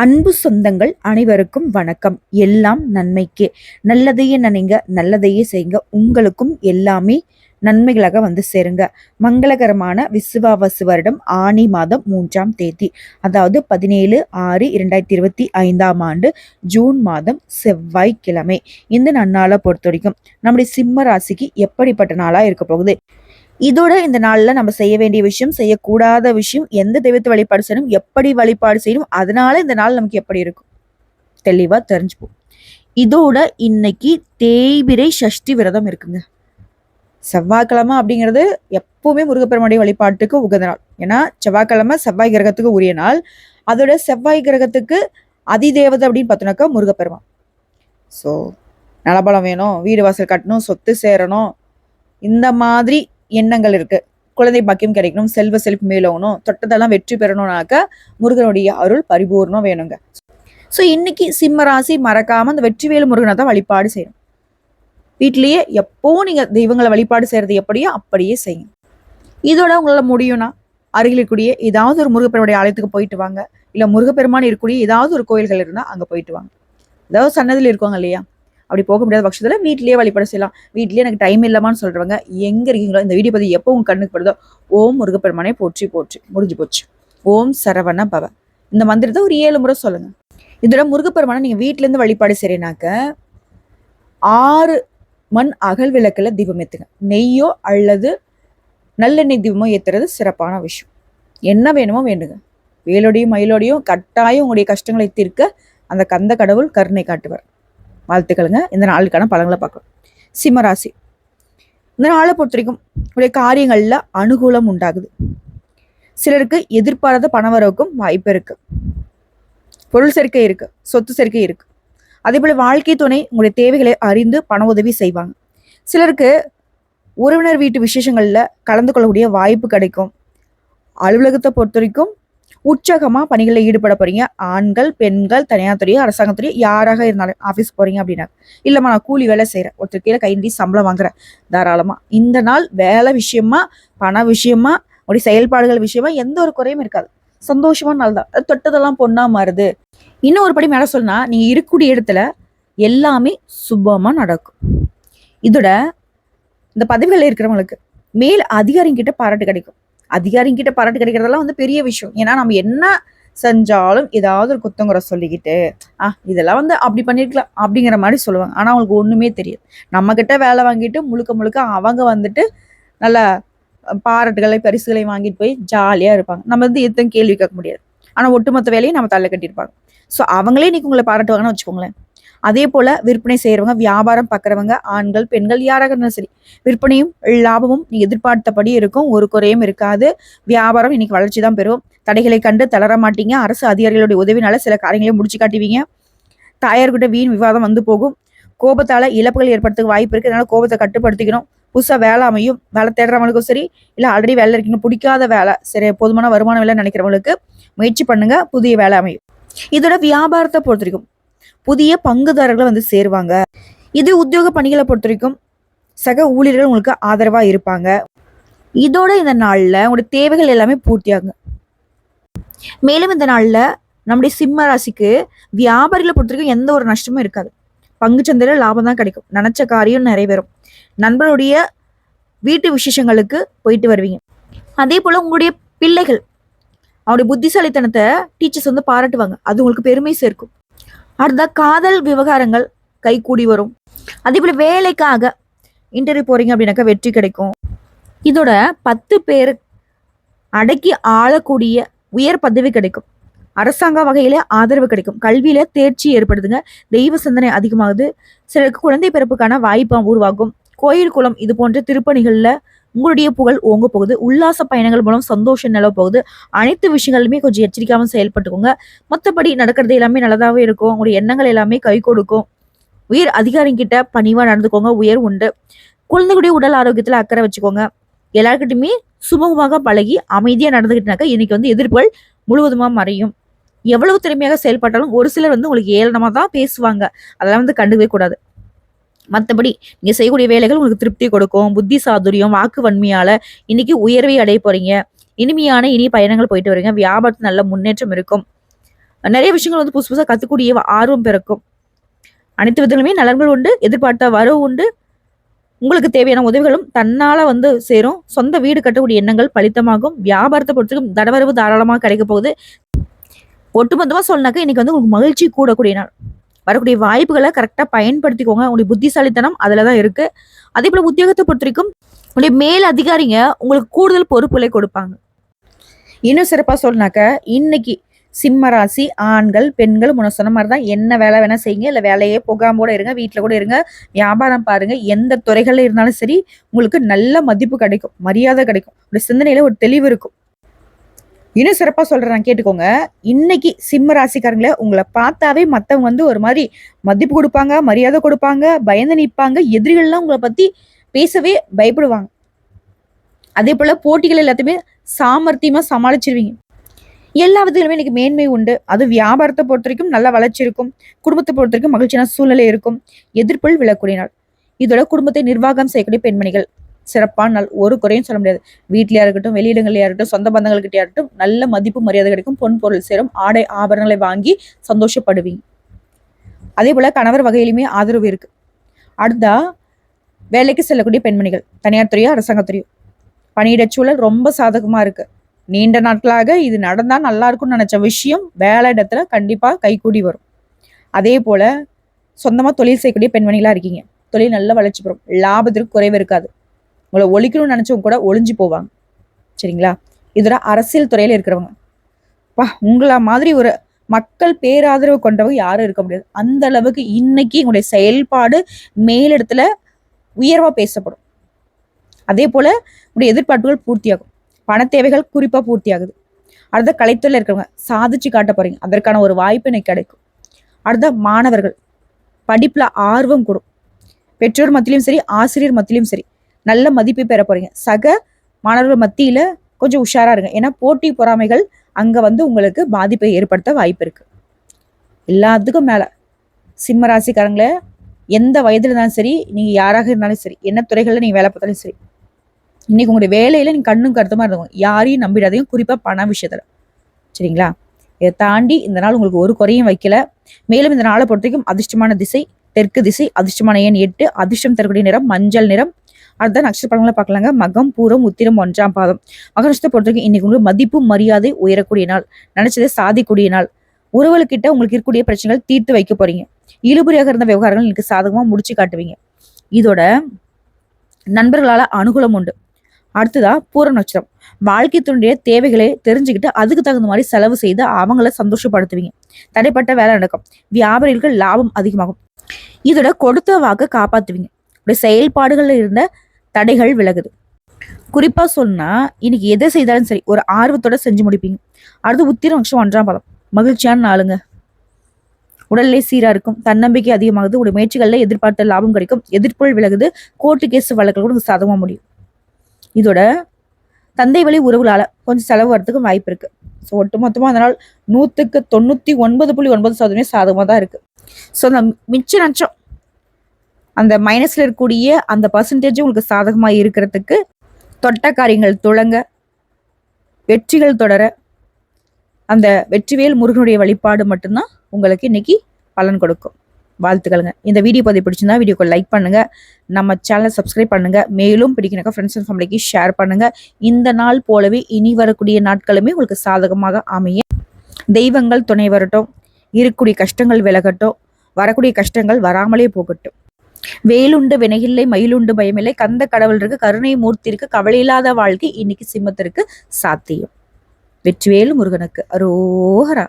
அன்பு சொந்தங்கள் அனைவருக்கும் வணக்கம். எல்லாம் நன்மைக்கே. நல்லதையே நினைங்க நல்லதையே செய்யுங்க. உங்களுக்கும் எல்லாமே நன்மைகளாக வந்து சேருங்க. மங்களகரமான விசுவாவசு வருடம் ஆணி மாதம் மூன்றாம் தேதி அதாவது பதினேழு ஆறு இரண்டாயிரத்தி இருபத்தி ஐந்தாம் ஆண்டு ஜூன் மாதம் செவ்வாய்க்கிழமை. இந்த நன்னாளை பொறுத்த வரைக்கும் நம்முடைய சிம்ம ராசிக்கு எப்படிப்பட்ட நாளாக இருக்க போகுது? இதோட இந்த நாளில் நம்ம செய்ய வேண்டிய விஷயம் செய்யக்கூடாத விஷயம் எந்த தெய்வத்தை வழிபாடு செய்யணும் எப்படி வழிபாடு செய்யணும் அதனால இந்த நாள் நமக்கு எப்படி இருக்கும்? தெளிவாக தெரிஞ்சுப்போம். இதோட இன்னைக்கு தேய்பிரை சஷ்டி விரதம் இருக்குங்க. செவ்வாய்க்கிழமை அப்படிங்கிறது எப்பவுமே முருகப்பெருமானுடைய வழிபாட்டுக்கு உகந்த நாள். ஏன்னா செவ்வாய்க்கிழமை செவ்வாய் கிரகத்துக்கு உரிய நாள். அதோட செவ்வாய் கிரகத்துக்கு அதிதேவதை அப்படின்னு பார்த்தோன்னாக்கா முருகப்பெருமான். ஸோ நலபலம் வேணும் வீடு வாசல் கட்டணும் சொத்து சேரணும். இந்த மாதிரி எண்ணங்கள் இருக்கு. குழந்தை பாக்கியம் கிடைக்கணும் செல்வ செழிப்பு மேலோகணும் தொட்டதெல்லாம் வெற்றி பெறணும்னாக்க முருகனுடைய அருள் பரிபூர்ணம் வேணுங்க. ஸோ இன்னைக்கு சிம்ம ராசி மறக்காம அந்த வெற்றிவேலு முருகனை தான் வழிபாடு செய்யணும். வீட்லேயே எப்போ நீங்க தெய்வங்களை வழிபாடு செய்யறது எப்படியோ அப்படியே செய்யும் இதோட உங்களால் முடியும்னா அருகில் இருக்கக்கூடிய ஏதாவது ஒரு முருகப்பெருமானுடைய ஆலயத்துக்கு போயிட்டு வாங்க. இல்லை முருகப்பெருமான் இருக்கக்கூடிய ஏதாவது ஒரு கோயில்கள் இருந்தால் அங்கே போயிட்டு வாங்க. ஏதாவது சன்னதியில் இருக்காங்க இல்லையா? அப்படி போக முடியாத பட்சத்தில் வீட்லயே வழிபாடு செய்யலாம். வீட்லயே எனக்கு டைம் இல்லாமான்னு சொல்றவங்க எங்க இருக்கீங்களோ இந்த வீடியோ பத்தி எப்போ உங்க கண்ணுக்கு படுதோ ஓம் முருகப்பெருமானே போற்றி போற்றி. முடிஞ்சு போச்சு. ஓம் சரவண பவ. இந்த மந்திரத்தை ஒரு ஏழு முறை சொல்லுங்க. இதோட முருகப்பெருமானை நீங்க வீட்ல இருந்து வழிபாடு செய்றீனாக்க ஆறு மண் அகல் விளக்குல தீபம் ஏத்துங்க. நெய்யோ அல்லது நல்லெண்ணெய் தீபமோ ஏத்துறது சிறப்பான விஷயம். என்ன வேணுமோ வேண்டுங்க. வேலோடையும் மயிலோடையும் கட்டாயம் உங்களுடைய கஷ்டங்களை தீர்க்க அந்த கந்த கடவுள் கருணை காட்டுவார். வாழ்த்துக்களுங்க. இந்த நாளுக்கான பலன்களை பார்க்கலாம். சிம்மராசி. இந்த நாளை பொறுத்த வரைக்கும் உடைய காரியங்களில் அனுகூலம் உண்டாகுது. சிலருக்கு எதிர்பாராத பணவரவுக்கும் வாய்ப்பு இருக்கு. பொருள் சேர்க்கை இருக்கு சொத்து சேர்க்கை இருக்கு. அதே போல வாழ்க்கை துணை உங்களுடைய தேவைகளை அறிந்து பண உதவி செய்வாங்க. சிலருக்கு உறவினர் வீட்டு விசேஷங்களில் கலந்து கொள்ளக்கூடிய வாய்ப்பு கிடைக்கும். அலுவலகத்தை பொறுத்த வரைக்கும் உற்சாகமாக பணிகளில் ஈடுபட போறீங்க. ஆண்கள் பெண்கள் தனியார் துறையோ அரசாங்கத்துறையோ யாராக இருந்தாலும் ஆஃபீஸ் போறீங்க அப்படின்னா இல்லைம்மா நான் கூலி வேலை செய்கிறேன் ஒருத்தர் கீழே கைண்டி சம்பளம் வாங்குறேன். தாராளமாக இந்த நாள் வேலை விஷயமா பண விஷயமா உடைய செயல்பாடுகள் விஷயமா எந்த ஒரு குறையும் இருக்காது. சந்தோஷமா நாள் தான். அது தொட்டதெல்லாம் பொண்ணா மாறுது. இன்னும் ஒரு படி மேலே சொன்னா நீங்க இருக்கக்கூடிய இடத்துல எல்லாமே சுபமா நடக்கும். இதோட இந்த பதவிகளில் இருக்கிறவங்களுக்கு மேல் அதிகாரிங்கிட்ட பாராட்டு கிடைக்கும். அதிகாரிங்கிட்ட பாராட்டு கிடைக்கிறதெல்லாம் வந்து பெரிய விஷயம். ஏன்னா நம்ம என்ன செஞ்சாலும் ஏதாவது ஒரு குத்தங்குறை சொல்லிக்கிட்டு ஆ இதெல்லாம் வந்து அப்படி பண்ணிருக்கலாம் அப்படிங்கிற மாதிரி சொல்லுவாங்க. ஆனால் அவங்களுக்கு ஒன்றுமே தெரியாது. நம்ம வேலை வாங்கிட்டு முழுக்க முழுக்க அவங்க வந்துட்டு நல்லா பாராட்டுகளை பரிசுகளை வாங்கிட்டு போய் ஜாலியாக இருப்பாங்க. நம்ம வந்து எதுவும் கேள்வி கேட்க முடியாது. ஆனால் ஒட்டுமொத்த வேலையை நம்ம தள்ள கட்டியிருப்பாங்க. ஸோ அவங்களே இன்னைக்கு உங்களை பாராட்டுவாங்கன்னு வச்சுக்கோங்களேன். அதே போல விற்பனை செய்கிறவங்க வியாபாரம் பார்க்குறவங்க ஆண்கள் பெண்கள் யாராக இருந்தாலும் சரி விற்பனையும் லாபமும் நீ எதிர்பார்த்தபடி இருக்கும். ஒரு குறையும் இருக்காது. வியாபாரம் இன்னைக்கு வளர்ச்சி தான் பெறும். தடைகளை கண்டு தளர மாட்டீங்க. அரசு அதிகாரிகளுடைய உதவினால சில காரியங்களையும் முடிச்சு காட்டுவீங்க. தாயார்கிட்ட வீண் விவாதம் வந்து போகும். கோபத்தால இழப்புகள் ஏற்படுறதுக்கு வாய்ப்பு இருக்கு. அதனால கோபத்தை கட்டுப்படுத்திக்கணும். புதுசாக வேலை அமையும். வேலை தேடுறவங்களுக்கும் சரி இல்லை ஆல்ரெடி வேலை இருக்கீங்க பிடிக்காத வேலை சரி போதுமான வருமான வேலை நினைக்கிறவங்களுக்கு முயற்சி பண்ணுங்க. புதிய வேலை அமையும். இதோட வியாபாரத்தை பொறுத்த வரைக்கும் புதிய பங்குதாரர்கள் வந்து சேருவாங்க. இது உத்தியோக பணிகளை பொறுத்த வரைக்கும் சக ஊழியர்கள் உங்களுக்கு ஆதரவாக இருப்பாங்க. இதோட இந்த நாளில் உங்களுடைய தேவைகள் எல்லாமே பூர்த்தியாகும். மேலும் இந்த நாளில் நம்முடைய சிம்ம ராசிக்கு வியாபாரிகளை பொறுத்த வரைக்கும் எந்த ஒரு நஷ்டமும் இருக்காது. பங்கு சந்தையில் லாபம் தான் கிடைக்கும். நினச்ச காரியம் நிறைவேறும். நண்பருடைய வீட்டு விசேஷங்களுக்கு போயிட்டு வருவீங்க. அதே போல் உங்களுடைய பிள்ளைகள் அவருடைய புத்திசாலித்தனத்தை டீச்சர்ஸ் வந்து பாராட்டுவாங்க. அது உங்களுக்கு பெருமை சேர்க்கும். அடுத்த காதல் விவகாரங்கள் கைகூடி வரும். அதே போல வேலைக்காக இன்டர்வியூ போறீங்க அப்படின்னாக்கா வெற்றி கிடைக்கும். இதோட பத்து பேர் அடக்கி ஆளக்கூடிய உயர் பதவி கிடைக்கும். அரசாங்க வகையில ஆதரவு கிடைக்கும். கல்வியில தேர்ச்சி ஏற்படுதுங்க. தெய்வ சிந்தனை அதிகமாகுது. சிலருக்கு குழந்தை பிறப்புக்கான வாய்ப்பு உருவாகும். கோயில் குளம் இது போன்ற திருப்பணிகளில் உங்களுடைய புகழ் ஓங்க போகுது. உல்லாச பயணங்கள் மூலம் சந்தோஷம் நிலவ போகுது. அனைத்து விஷயங்களுமே கொஞ்சம் எச்சரிக்காமல் செயல்பட்டுக்கோங்க. மற்றபடி நடக்கிறது எல்லாமே நல்லதாகவே இருக்கும். உங்களுடைய எண்ணங்கள் எல்லாமே கை கொடுக்கும். உயர் அதிகாரிங்கிட்ட பணிவாக நடந்துக்கோங்க. உயர் உண்டு. குழந்தைகளுடைய உடல் ஆரோக்கியத்தில் அக்கறை வச்சுக்கோங்க. எல்லாருக்கிட்டையுமே சுமூகமாக பழகி அமைதியாக நடந்துக்கிட்டாக்க இன்னைக்கு வந்து எதிர்ப்புகள் முழுவதுமாக மறையும். எவ்வளவு திறமையாக செயல்பட்டாலும் ஒரு சிலர் வந்து உங்களுக்கு ஏளனமாக தான் பேசுவாங்க. அதெல்லாம் வந்து கண்டுக்கவே கூடாது. மற்றபடி நீங்கள் செய்யக்கூடிய வேலைகள் உங்களுக்கு திருப்தி கொடுக்கும் புத்தி சாதுரியம் வாக்கு வன்மையால் இன்னைக்கு உயர்வை அடைய போறீங்க. இனிமையான இனி பயணங்கள் போயிட்டு வரீங்க. வியாபாரத்தில் நல்ல முன்னேற்றம் இருக்கும். நிறைய விஷயங்கள் வந்து புதுசு புதுசாக கற்றுக்கூடிய ஆர்வம் பிறக்கும். அனைத்து விதங்களுமே நலன்கள் உண்டு எதிர்பார்த்த வரவு உண்டு. உங்களுக்கு தேவையான உதவிகளும் தன்னால வந்து சேரும். சொந்த வீடு கட்டக்கூடிய எண்ணங்கள் பலித்தமாகும். வியாபாரத்தை பொறுத்தவரைக்கும் தடவரவு தாராளமாக கிடைக்க போகுது. ஒட்டுமொத்தமாக சொன்னாக்க இன்னைக்கு வந்து உங்களுக்கு மகிழ்ச்சி கூடக்கூடிய நாள். வரக்கூடிய வாய்ப்புகளை கரெக்டாக பயன்படுத்திக்கோங்க. உங்களுடைய புத்திசாலித்தனம் அதில் தான் இருக்கு. அதே போல் உத்தியோகத்தை பொறுத்த வரைக்கும் உங்களுடைய மேல் அதிகாரிங்க உங்களுக்கு கூடுதல் பொறுப்புகளை கொடுப்பாங்க. இன்னும் சிறப்பாக சொன்னாக்க இன்னைக்கு சிம்ம ராசி ஆண்கள் பெண்கள் முன்ன சொன்ன மாதிரி தான் என்ன வேலை வேணால் செய்யுங்க. இல்லை வேலையே போகாம கூட இருங்க வீட்டில் கூட இருங்க. வியாபாரம் பாருங்க. எந்த துறைகளில் இருந்தாலும் சரி உங்களுக்கு நல்ல மதிப்பு கிடைக்கும். மரியாதை கிடைக்கும். ஒரு சிந்தனையில் ஒரு தெளிவு இருக்கும். இன்னும் சிறப்பாக சொல்கிறேன் கேட்டுக்கோங்க. இன்னைக்கு சிம்ம ராசிக்காரங்களை உங்களை பார்த்தாவே மற்றவங்க வந்து ஒரு மாதிரி மதிப்பு கொடுப்பாங்க மரியாதை கொடுப்பாங்க பயந்து நிற்பாங்க எதிரிகள்லாம் உங்களை பற்றி பேசவே பயப்படுவாங்க. அதே போல் போட்டிகள் எல்லாத்தையுமே சாமர்த்தியமாக சமாளிச்சிருவீங்க. எல்லா விதத்திலுமே இன்னைக்கு மேன்மை உண்டு. அது வியாபாரத்தை பொறுத்த வரைக்கும் நல்ல வளர்ச்சி இருக்கும். குடும்பத்தை பொறுத்த வரைக்கும் மகிழ்ச்சியான சூழ்நிலை இருக்கும். எதிர்ப்புள் விழக்கூடிய நாள். இதோட குடும்பத்தை நிர்வாகம் செய்யக்கூடிய பெண்மணிகள். சிறப்பான நாள் ஒரு குறையும் சொல்ல முடியாது. வீட்லையா இருக்கட்டும் வெளியிடங்களையா இருக்கட்டும் சொந்த பந்தங்கள்கிட்டயா இருக்கட்டும் நல்ல மதிப்பு மரியாதை கிடைக்கும் பொன் பொருள் சேரும் ஆடை ஆபரணங்களை வாங்கி சந்தோஷப்படுவீங்க. அதே போல கணவர் வகையிலுமே ஆதரவு இருக்கு. அடுத்தா வேலைக்கு செல்லக்கூடிய பெண்மணிகள் தனியார் துறையோ அரசாங்கத்துறையோ பணியிட சூழல் ரொம்ப சாதகமா இருக்கு. நீண்ட நாட்களாக இது நடந்தா நல்லா இருக்கும்னு நினைச்ச விஷயம் வேலை இடத்துல கண்டிப்பா கைகூடி வரும். அதே போல சொந்தமா தொழில் செய்யக்கூடிய பெண்மணிகளா இருக்கீங்க. தொழில் நல்ல வளர்ச்சி பெறும். லாபத்திற்கு குறைவு இருக்காது. உங்களை ஒழிக்கணும்னு நினைச்சவங்க கூட ஒளிஞ்சு போவாங்க. சரிங்களா? இதோட அரசியல் துறையில இருக்கிறவங்க. பா உங்களா மாதிரி ஒரு மக்கள் பேராதரவு கொண்டவங்க யாரும் இருக்க முடியாது. அந்த அளவுக்கு இன்னைக்கு உங்களுடைய செயல்பாடு மேலிடத்துல உயர்வா பேசப்படும். அதே போல உங்களுடைய எதிர்பார்ப்புகள் பூர்த்தியாகும். பண தேவைகள் குறிப்பா பூர்த்தியாகுது. அடுத்த கலைத்துறையில் இருக்கிறவங்க சாதிச்சு காட்ட போறீங்க. அதற்கான ஒரு வாய்ப்பு எனக்கு கிடைக்கும். அடுத்த மாணவர்கள் படிப்புல ஆர்வம் கூடும். பெற்றோர் மத்தியிலும் சரி ஆசிரியர் மத்தியிலும் சரி நல்ல மதிப்பு பெற போறீங்க. சக மாணவர்கள் மத்தியில கொஞ்சம் உஷாரா இருங்க. ஏன்னா போட்டி பொறாமைகள் அங்க வந்து உங்களுக்கு பாதிப்பை ஏற்படுத்த வாய்ப்பு இருக்கு. எல்லாத்துக்கும் மேல. சிம்ம ராசிக்காரங்கள எந்த வயதுல இருந்தாலும் சரி நீங்க யாராக இருந்தாலும் சரி என்ன துறைகளில் நீங்க வேலை பார்த்தாலும் சரி இன்னைக்கு உங்களுடைய வேலையில நீங்க கண்ணும் கருத்துமா இருக்கும் யாரையும் நம்பிடாதையும் குறிப்பா பண விஷயத்துல. சரிங்களா? இதை தாண்டி இந்த நாள் உங்களுக்கு ஒரு குறையும் வைக்கல. மேலும் இந்த நாளை பொறுத்த வரைக்கும் அதிர்ஷ்டமான திசை தெற்கு திசை அதிர்ஷ்டமான எண் எட்டு அதிர்ஷ்டம் தரக்கூடிய நிறம் மஞ்சள் நிறம் அதுதான் நட்சத்திரங்களை பார்க்கலாங்க. மகம் பூரம் உத்திரம் ஒன்றாம் பாதம். மகநட்சத்திரத்தை பொறுத்தவரைக்கும் இன்னைக்கு உங்களுக்கு மதிப்பு மரியாதை உயரக்கூடிய நாள். நினைச்சதை சாதிக்கூடிய நாள். உறவுகிட்ட உங்களுக்கு இருக்கக்கூடிய பிரச்சனைகள் தீர்த்து வைக்க போறீங்க. இழுபறியாக இருந்த விவகாரங்கள் இன்னைக்கு சாதகமா முடிச்சு காட்டுவீங்க. இதோட நண்பர்களால அனுகூலம் உண்டு. அடுத்ததா பூர நட்சத்திரம். வாழ்க்கை துணைய தேவைகளை தெரிஞ்சுக்கிட்டு அதுக்கு தகுந்த மாதிரி செலவு செய்து அவங்கள சந்தோஷப்படுத்துவீங்க. தடைப்பட்ட வேலை நடக்கும். வியாபாரிகளுக்கு லாபம் அதிகமாகும். இதோட கொடுத்த வாக்க காப்பாத்துவீங்க. செயல்பாடுகளில் செயல்பாடுகள்ல இருந்த தடைகள் விலகுது. குறிப்பா சொன்னா இன்னைக்கு எதை செய்தாலும் சரி ஒரு ஆர்வத்தோட செஞ்சு முடிப்பீங்க. அடுத்து உத்திரம் வருஷம் ஒன்றாம் பதம். மகிழ்ச்சியான நாளுங்க. உடல்நிலை சீராக இருக்கும். தன்னம்பிக்கை அதிகமாகுது. உடைய முயற்சிகளில் எதிர்பார்த்த லாபம் கிடைக்கும். எதிர்ப்புகள் விலகுது. கோர்ட்டு கேஸ் வழக்கில் கூட சாதகமா முடியும். இதோட தந்தை வழி உறவுகளால் கொஞ்சம் செலவு வரதுக்கு வாய்ப்பு இருக்கு. ஸோ ஒட்டு மொத்தமாக அதனால் நூற்றுக்கு தொண்ணூற்றி ஒன்பது புள்ளி ஒன்பது சதவீதம் சாதகமாக தான் இருக்கு. ஸோ அந்த மிச்ச நச்சம் அந்த மைனஸில் இருக்கக்கூடிய அந்த பர்சன்டேஜ் உங்களுக்கு சாதகமாக இருக்கிறதுக்கு தொட்ட காரியங்கள் துளங்க வெற்றிகள் தொடர அந்த வெற்றிவேல் முருகனுடைய வழிபாடு மட்டும்தான் உங்களுக்கு இன்னைக்கு பலன் கொடுக்கும். வாழ்த்துக்களுங்க. இந்த வீடியோ பதிவு பிடிச்சிருந்தா வீடியோக்கு லைக் பண்ணுங்க. நம்ம சேனலை சப்ஸ்கிரைப் பண்ணுங்க. மேலும் பிடிக்கணுக்கா ஃப்ரெண்ட்ஸ் அண்ட் ஃபேமிலிக்கு ஷேர் பண்ணுங்க. இந்த நாள் போலவே இனி வரக்கூடிய நாட்களுமே உங்களுக்கு சாதகமாக அமைய. தெய்வங்கள் துணை வரட்டும். இருக்கக்கூடிய கஷ்டங்கள் விலகட்டும். வரக்கூடிய கஷ்டங்கள் வராமலே போகட்டும். வேலுண்டு வினையில்லை மயிலுண்டு பயமில்லை. கந்த கடவுள் இருக்கு கருணை மூர்த்தி இருக்கு கவலை இல்லாத வாழ்க்கை இன்னைக்கு சிம்மத்திற்கு சாத்தியம். வெற்றிவேலு முருகனுக்கு. அரோகரா